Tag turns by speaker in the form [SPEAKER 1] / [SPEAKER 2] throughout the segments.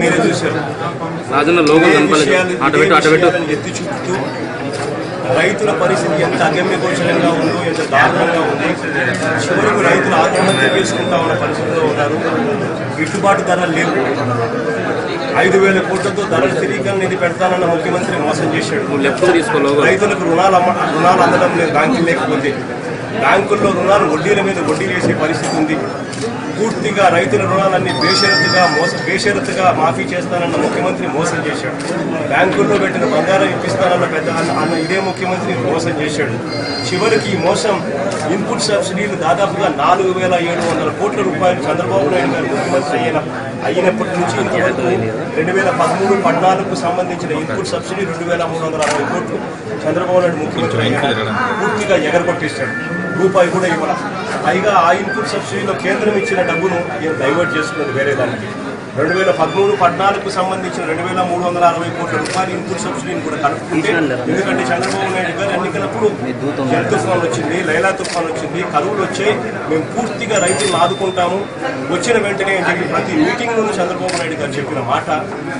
[SPEAKER 1] మీరే చూశారు.
[SPEAKER 2] రాజన్న లోగో కనపడలేదు.
[SPEAKER 1] ఇదే
[SPEAKER 2] పెట్టు ఆట పెట్టు.
[SPEAKER 1] ఎత్తి చూపుతూ రైతుల పరిస్థితి ఎంత అగమ్యగోచరంగా ఉందో ఎంత దారుణంగా ఉంది చివరకు రైతులు ఆత్మహత్య చేసుకుంటా ఉన్న పరిస్థితిలో ఉన్నారు. గిట్టుబాటు ధరలు లేవు ఐదు వేల కోట్లతో ధరల స్థిరీకరణ నిధి పెడతానన్న ముఖ్యమంత్రి మోసం చేశాడు. రైతులకు రుణాలు రుణాలు అందడం లేదు బ్యాంకులు లేకపోతే. బ్యాంకుల్లో రుణాలు వడ్డీల మీద వడ్డీలు వేసే పరిస్థితి ఉంది. పూర్తిగా రైతుల రుణాలన్నీ బేషరతుగా మోస బేషరతుగా మాఫీ చేస్తానన్న ముఖ్యమంత్రి మోసం చేశాడు. బ్యాంకుల్లో పెట్టిన బంగారం ఇప్పిస్తానన్న పెద్ద అన్న ఇదే ముఖ్యమంత్రి మోసం చేశాడు. చివరికి ఈ మోసం ఇన్పుట్ సబ్సిడీలు దాదాపుగా నాలుగు వేల ఏడు వందల కోట్ల రూపాయలు చంద్రబాబు నాయుడు గారు ముఖ్యమంత్రి అయిన అయినప్పటి నుంచి ఇంతవరకు రెండు వేల పదమూడు పద్నాలుగుకు సంబంధించిన ఇన్పుట్ సబ్సిడీ రెండు వేల మూడు వందల అరవై కోట్లు చంద్రబాబు నాయుడు ముఖ్యమంత్రి అయ్యాడు పూర్తిగా ఎగరగొట్టేశాడు. రూపాయి కూడా ఇవ్వాల. పైగా ఆ ఇన్పుట్ సబ్సిడీలో కేంద్రం ఇచ్చిన డబ్బును ఈయన డైవర్ట్ చేసుకున్నది వేరే దానికి. రెండు వేల పదమూడు పద్నాలుగుకు సంబంధించిన రెండు వేల మూడు వందల అరవై కోట్ల రూపాయలు ఇన్పుట్ సబ్సిడీని కూడా కలుపుకుంటే ఎందుకంటే చంద్రబాబు నాయుడు గారు ఎన్నికలప్పుడు జల్ తుఫాన్ వచ్చింది లైలా తుఫాన్ వచ్చింది కరువులు వచ్చాయి మేము పూర్తిగా రైతులను ఆదుకుంటాము. వచ్చిన వెంటనే అని చెప్పి ప్రతి మీటింగ్లోనూ చంద్రబాబు నాయుడు గారు చెప్పిన మాట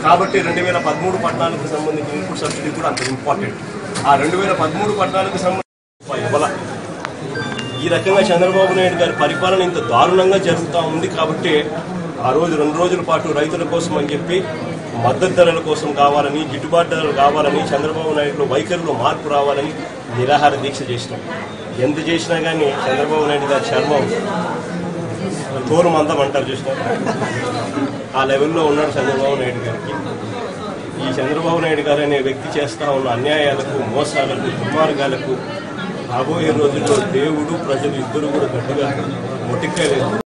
[SPEAKER 1] కాబట్టి రెండు వేల పదమూడు పద్నాలుగుకు సంబంధించిన ఇన్పుట్ సబ్సిడీ కూడా అంత ఇంపార్టెంట్. ఆ రెండు వేల పదమూడు పద్నాలుగుకు సంబంధించిన ఇవ్వాల. ఈ రకంగా చంద్రబాబు నాయుడు గారి పరిపాలన ఇంత దారుణంగా జరుగుతూ ఉంది కాబట్టి ఆ రోజు రెండు రోజుల పాటు రైతుల కోసం అని చెప్పి మద్దతు ధరల కోసం కావాలని గిట్టుబాటు ధరలు కావాలని చంద్రబాబు నాయుడులో వైఖరిలో మార్పు రావాలని నిరాహార దీక్ష చేసినాం. ఎంత చేసినా కానీ చంద్రబాబు నాయుడు గారి చర్మం తోరు మందం అంటారు చూసినా. ఆ లెవెల్లో ఉన్నాడు చంద్రబాబు నాయుడు గారికి. ఈ చంద్రబాబు నాయుడు గారు అనే వ్యక్తి చేస్తూ ఉన్న అన్యాయాలకు మోసాలకు దుర్మార్గాలకు రాబోయే రోజుల్లో దేవుడు ప్రజలు ఇద్దరు కూడా గట్టిగా మొటిక్కలేదు